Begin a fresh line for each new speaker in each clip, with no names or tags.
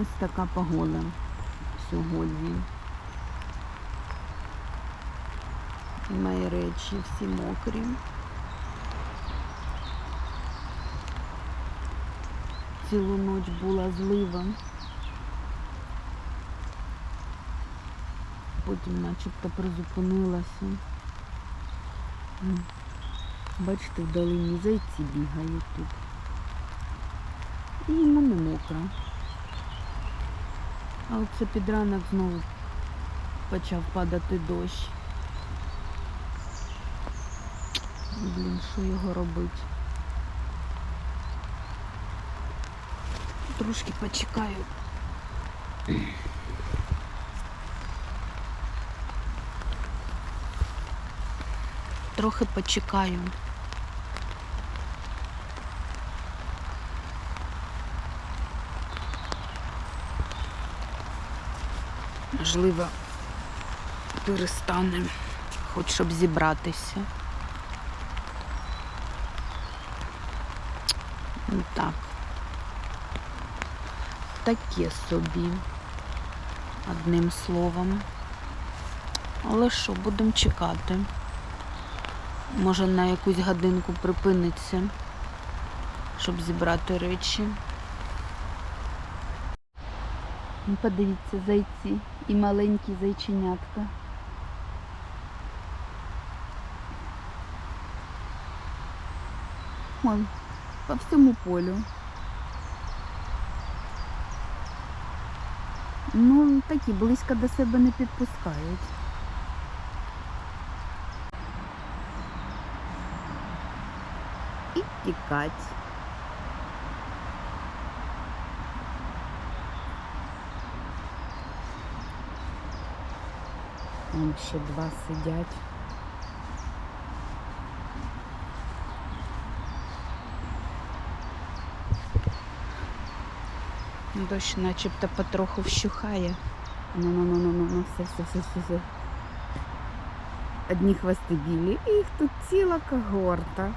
Ось така погода сьогодні. Мої речі всі мокрі. Цілу ніч була злива. Потім начебто призупинилася. Бачите, в долині зайці бігають тут. І йому не мокро. А оце під ранок знову почав падати дощ. Блін, що його робити? Трошки почекаю. Трохи почекаю. Можливо, перестане, хоч щоб зібратися. Ну так. Таке собі. Одним словом. Але що, будемо чекати. Може на якусь годинку припиниться, щоб зібрати речі. Ну, Подивіться, зайці і маленькі зайченятка. Вон, по всьому полю. Ну, такі близько до себе не підпускають. І тікать. Вон ще два сидять. Дощ начебто потроху вщухає. Ну, ну, ну, ну, ну, ну, все, все, все, все, все. Одні хвости білі, їх тут ціла когорта.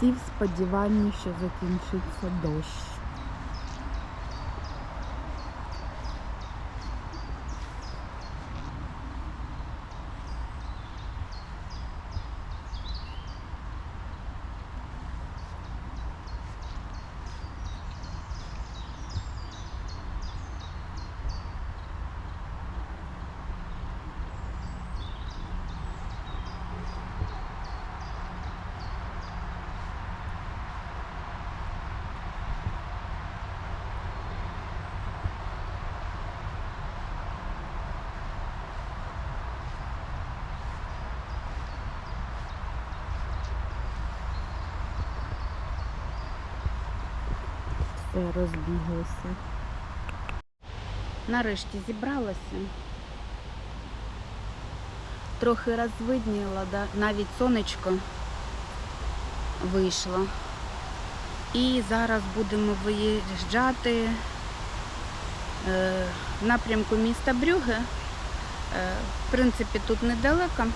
Всі в сподіванні, що закінчиться дощ. Все розбіглося. Нарешті зібралася. Трохи розвидніла, навіть сонечко вийшло. І зараз будемо виїжджати е, в напрямку міста Брюге. Е, в принципі, тут недалеко,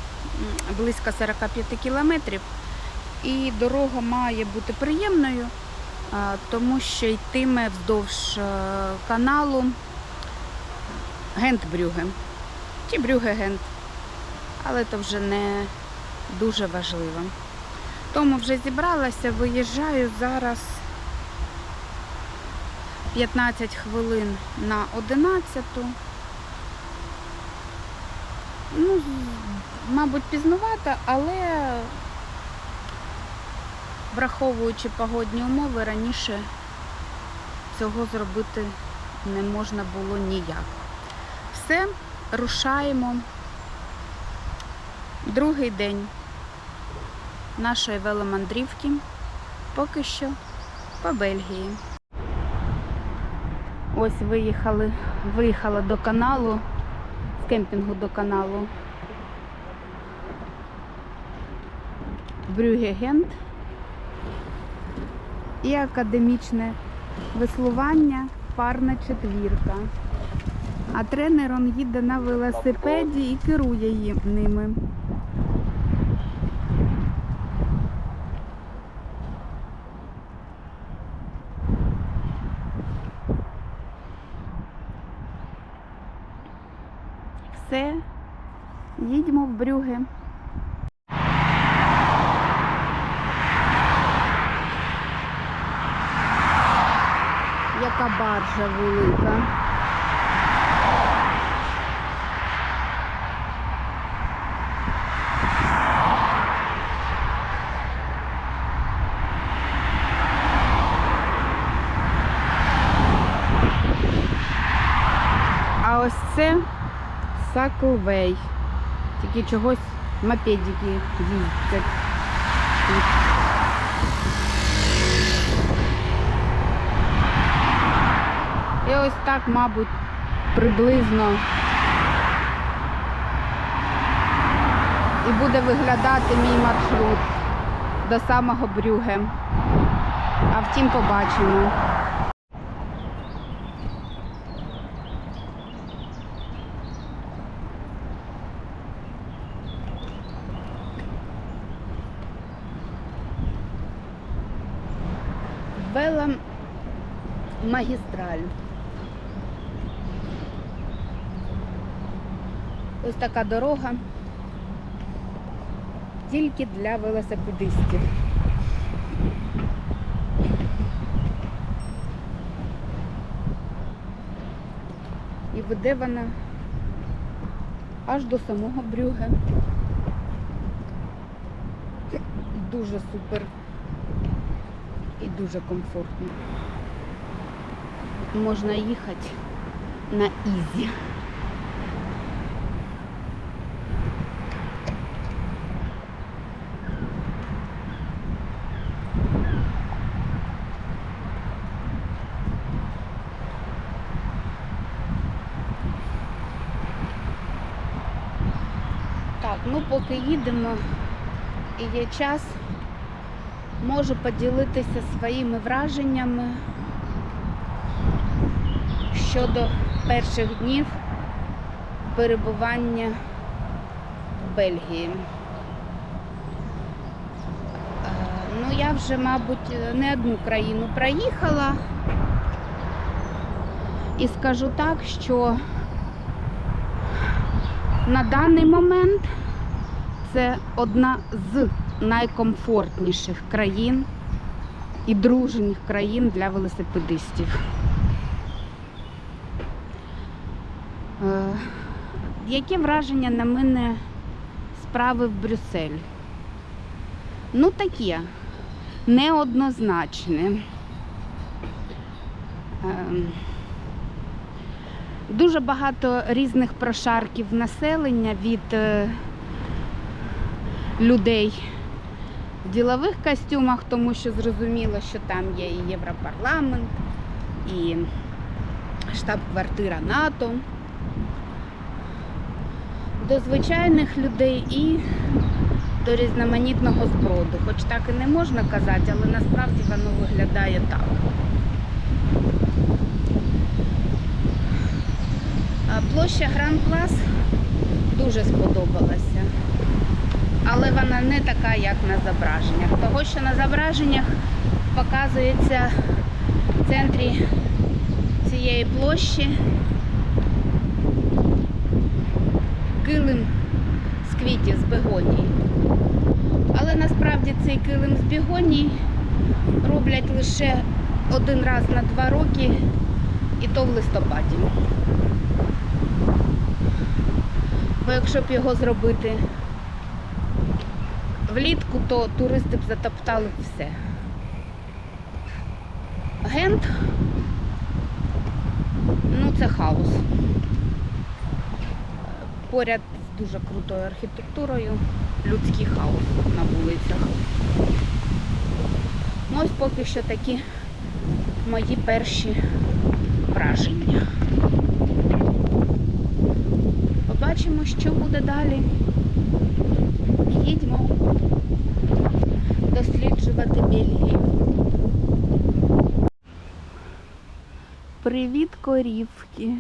близько 45 кілометрів. І дорога має бути приємною, тому що йтиме вздовж е, каналу Гент-Брюге. Чи Брюге-Гент. Але це вже не дуже важливо. Тому вже зібралася, виїжджаю зараз 15 хвилин на 11. Ну, мабуть, пізнувато, але враховуючи погодні умови, раніше цього зробити не можна було ніяк. Все, рушаємо. Другий день нашої веломандрівки поки що по Бельгії. Ось виїхали, виїхала до каналу, з кемпінгу до каналу Брюге-Гент і академічне веслування парна четвірка. А тренер он їде на велосипеді і керує ними. все. Їдьмо в Брюге. Яка баржа велика. А ось це Саклвей. Тільки чогось мопедики їздять. І ось так, мабуть, приблизно і буде виглядати мій маршрут до самого Брюге. А втім побачимо. Вела магістраль. Ось така дорога тільки для велосипедистів. І веде вона аж до самого Брюге. Дуже супер і дуже комфортно. Можна їхати на ізі. Так, ну поки їдемо і є час, можу поділитися своїми враженнями щодо перших днів перебування в Бельгії. Е, Ну, я вже, мабуть, не одну країну проїхала. І скажу так, що на даний момент це одна з найкомфортніших країн і дружніх країн для велосипедистів. Е, Які враження на мене справи в Брюссель? Ну таке, неоднозначне. Ем, Дуже багато різних прошарків населення від е, людей в ділових костюмах, тому що зрозуміло, що там є і Європарламент, і штаб-квартира НАТО, до звичайних людей і до різноманітного зброду. Хоч так і не можна казати, але насправді воно виглядає так. Площа Гранд Плас дуже сподобалася. Але вона не така, як на зображеннях. Того, що на зображеннях показується в центрі цієї площі килим з квітів з бегонії. Але насправді цей килим з бігонії роблять лише один раз на два роки, і то в листопаді. Бо якщо б його зробити влітку, то туристи б затоптали все. Гент, ну це хаос. Поряд з дуже крутою архітектурою, людський хаос на вулицях. Ну ось поки що такі мої перші враження. Побачимо, що буде далі. Їдьмо досліджувати Бельгію. Привіт, корівки.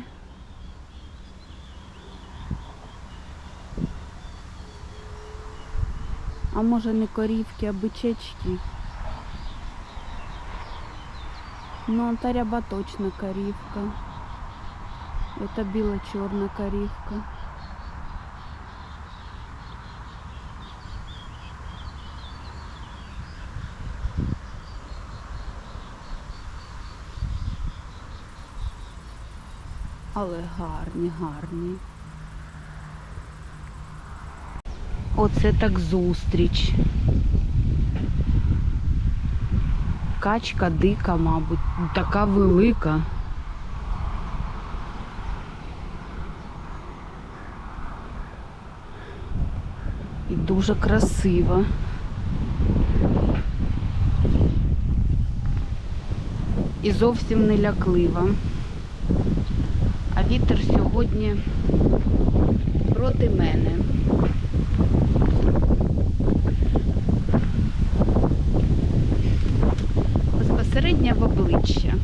А може не корівки, а бичечки. Ну, та ряба точно корівка. Это бело-черная коривка. Але гарні, гарні. Оце так зустріч. Качка дика, мабуть, така велика. І дуже красива. І зовсім не ляклива. Вітер сьогодні проти мене. Безпосередньо в обличчя.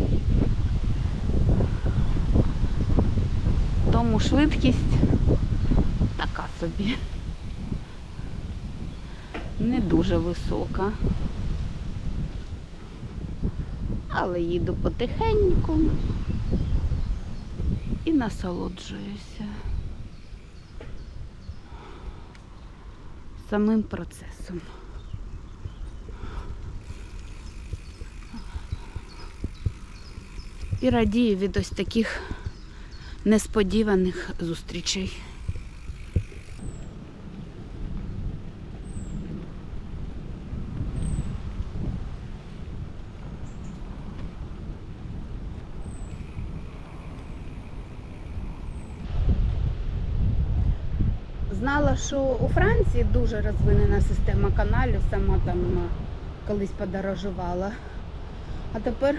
Тому швидкість така собі. Не дуже висока. Але їду потихеньку і насолоджуюся самим процесом. І радію від ось таких несподіваних зустрічей. Знала, що у Франції дуже розвинена система каналів, сама там колись подорожувала. А тепер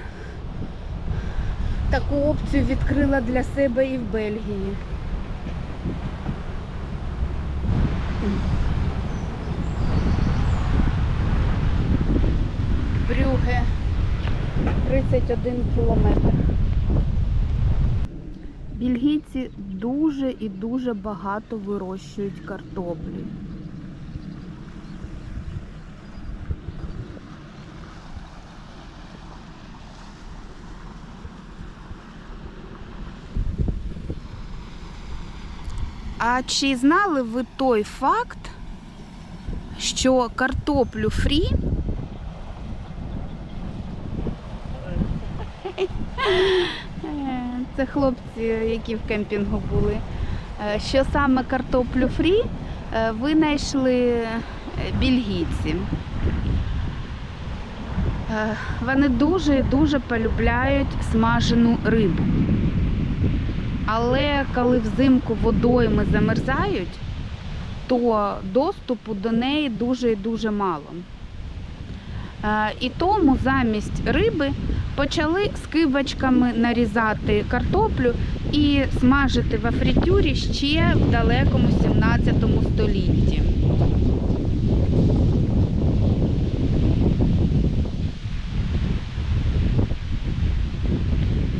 таку опцію відкрила для себе і в Бельгії. Брюге 31 кілометр. Бельгійці дуже і дуже багато вирощують картоплі. А чи знали ви той факт, що картоплю фрі Це хлопці, які в кемпінгу були. Е, Що саме картоплю фрі е, винайшли е, бельгійці. Е, Вони дуже і дуже полюбляють смажену рибу. Але коли взимку водойми замерзають, то доступу до неї дуже і дуже мало. І тому замість риби почали скибочками нарізати картоплю і смажити в фритюрі ще в далекому 17 столітті.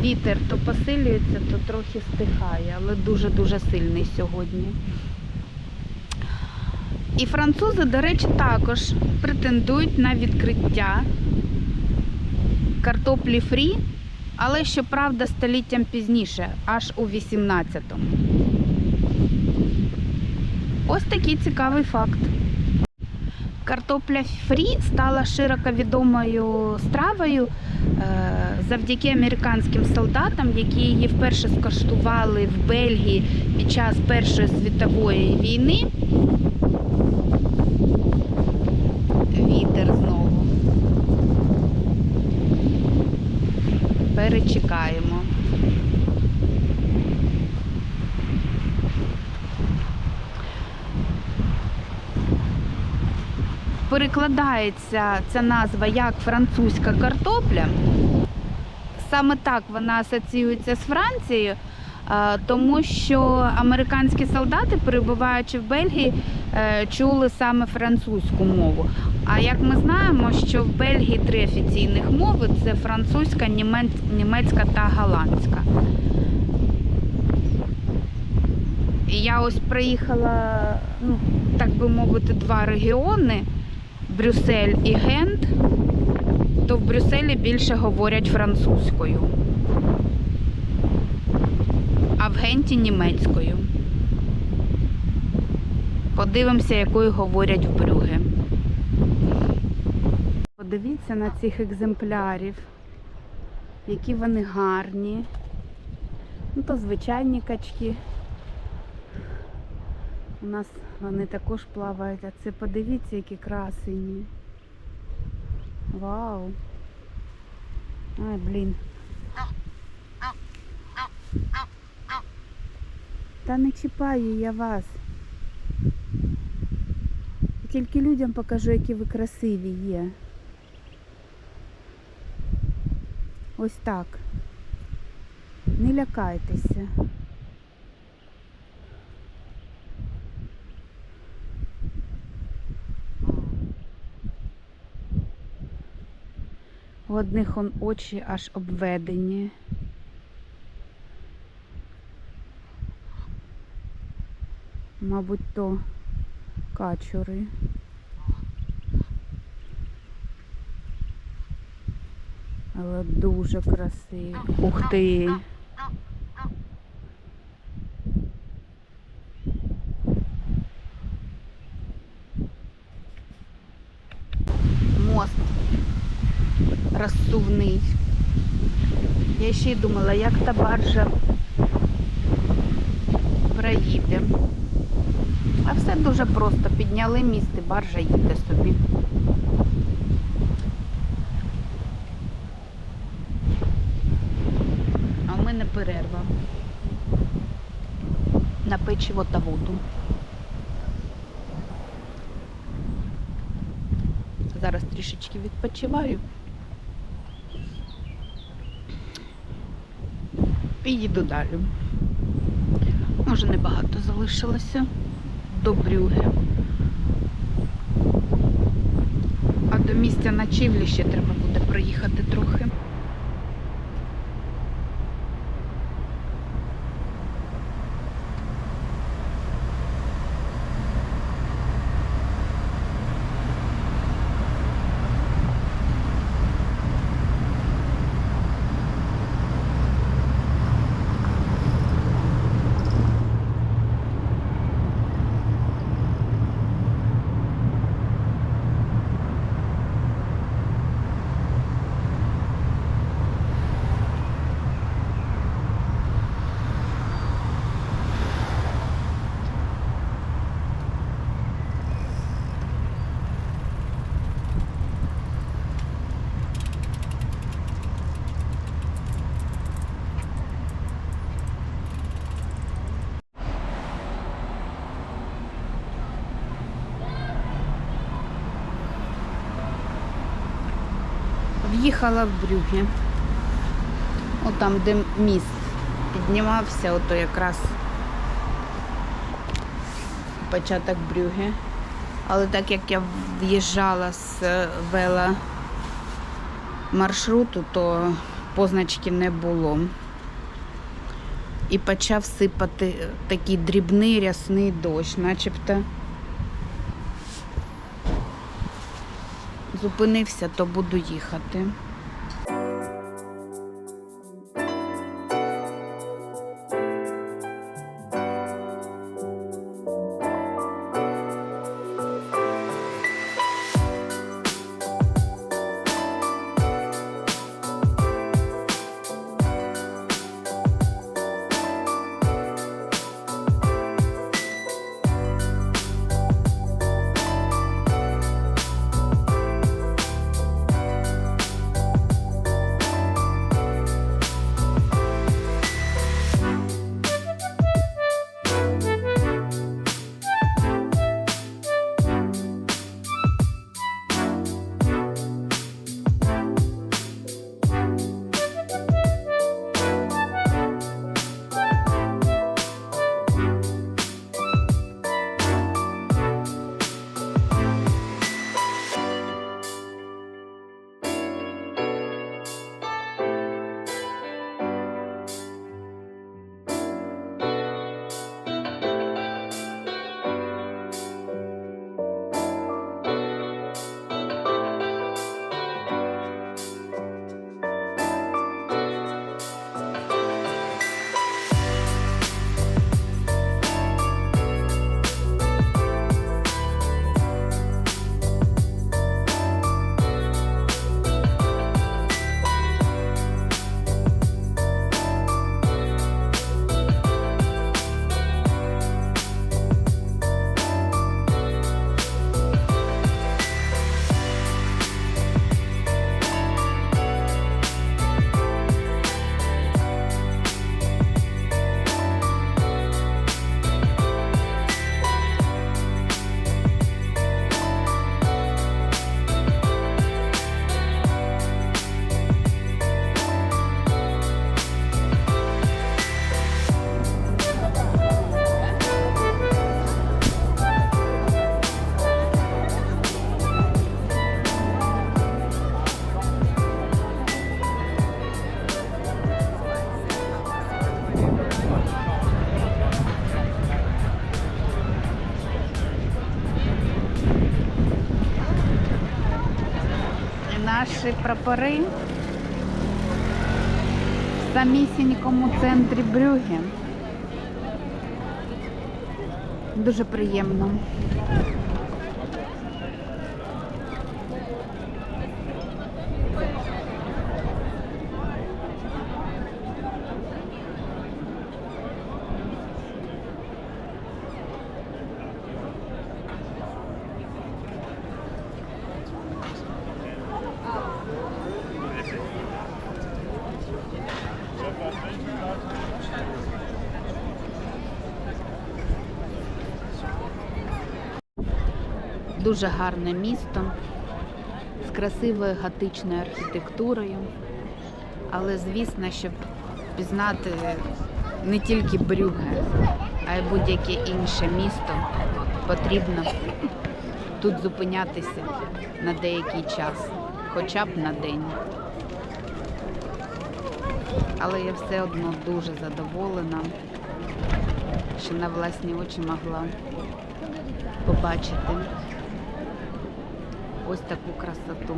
Вітер то посилюється, то трохи стихає, але дуже-дуже сильний сьогодні. І французи, до речі, також претендують на відкриття картоплі фрі, але щоправда століттям пізніше, аж у 18-му. Ось такий цікавий факт. Картопля фрі стала широко відомою стравою е, завдяки американським солдатам, які її вперше скоштували в Бельгії під час Першої світової війни. Вітер знову. Перечекаємо. Перекладається ця назва як французька картопля. Саме так вона асоціюється з Францією, тому що американські солдати, перебуваючи в Бельгії, е, чули саме французьку мову. А як ми знаємо, що в Бельгії три офіційних мови це французька, німецька та голландська. Я ось приїхала, ну, так би мовити, два регіони Брюссель і Гент, то в Брюсселі більше говорять французькою, в Генті німецькою. Подивимося, якою говорять в Брюге. Подивіться на цих екземплярів, які вони гарні. Ну, то звичайні качки. У нас вони також плавають, а це подивіться, які красені. Вау. Ай, блін. Та не чіпаю я вас. Я тільки людям покажу, які ви красиві є. Ось так. Не лякайтеся. У одних он очі аж обведені. Мабуть, то качури. Але дуже красиві. Ух ти! Мост розсувний. Я ще й думала, як та баржа проїде. А все дуже просто. Підняли міст і баржа їде собі. А в мене перерва на печиво та воду. Зараз трішечки відпочиваю. І їду далі. Може небагато залишилося до брюги. А до місця ночівлі ще треба буде проїхати трохи. В'їхала в Брюгге. Отам, де міст піднімався, ото якраз початок Брюгге. Але так як я в'їжджала з е, вела маршруту, то позначки не було. І почав сипати такий дрібний рясний дощ, начебто. Зупинився, то буду їхати. Наші прапори в самісінькому центрі Брюге. Дуже приємно. Дуже гарне місто з красивою готичною архітектурою. Але звісно, щоб пізнати не тільки Брюгге, а й будь-яке інше місто, потрібно тут зупинятися на деякий час, хоча б на день. Але я все одно дуже задоволена, що на власні очі могла побачити ось таку красоту.